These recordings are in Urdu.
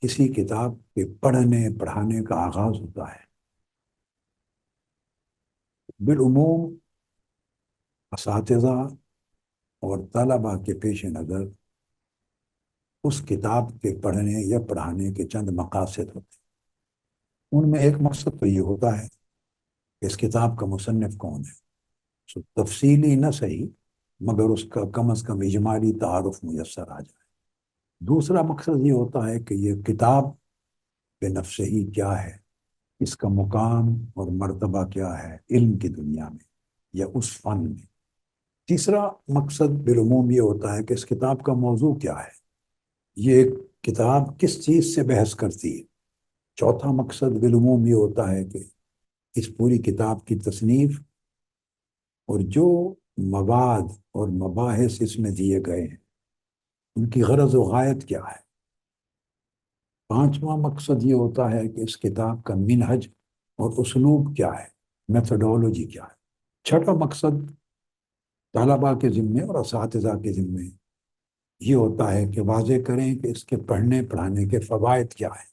کسی کتاب کے پڑھنے، پڑھانے کا آغاز ہوتا ہے۔ بالعموم، اساتذہ اور طلبا کے پیش نظر اس کتاب کے پڑھنے یا پڑھانے کے چند مقاصد ہوتے ہیں۔ ان میں ایک مقصد تو یہ ہوتا ہے کہ اس کتاب کا مصنف کون ہے۔ سو تفصیلی نہ صحیح، مگر اس کا کم از کم اجمالی تعارف میسر آ جائے۔ دوسرا مقصد یہ ہوتا ہے کہ یہ کتاب بے نفس ہی کیا ہے؟ اس کا مقام اور مرتبہ کیا ہے؟ علم کی دنیا میں یا اس فن میں؟ تیسرا مقصد بالعموم یہ ہوتا ہے کہ اس کتاب کا موضوع کیا ہے؟ یہ کتاب کس چیز سے بحث کرتی ہے؟ چوتھا مقصد بالعموم یہ ہوتا ہے کہ اس پوری کتاب کی تصنیف اور جو مواد اور مباحث اس میں دیے گئے ہیں ان کی غرض و غایت کیا ہے؟ پانچواں مقصد یہ ہوتا ہے کہ اس کتاب کا منہج اور اسلوب کیا ہے؟ میتھڈولوجی کیا ہے؟ چھٹا مقصد طلباء کے ذمے اور اساتذہ کے ذمے یہ ہوتا ہے کہ واضح کریں کہ اس کے پڑھنے پڑھانے کے فوائد کیا ہیں۔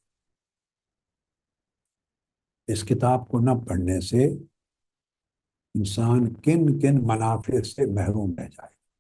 اس کتاب کو نہ پڑھنے سے انسان کن کن منافع سے محروم رہ جائے۔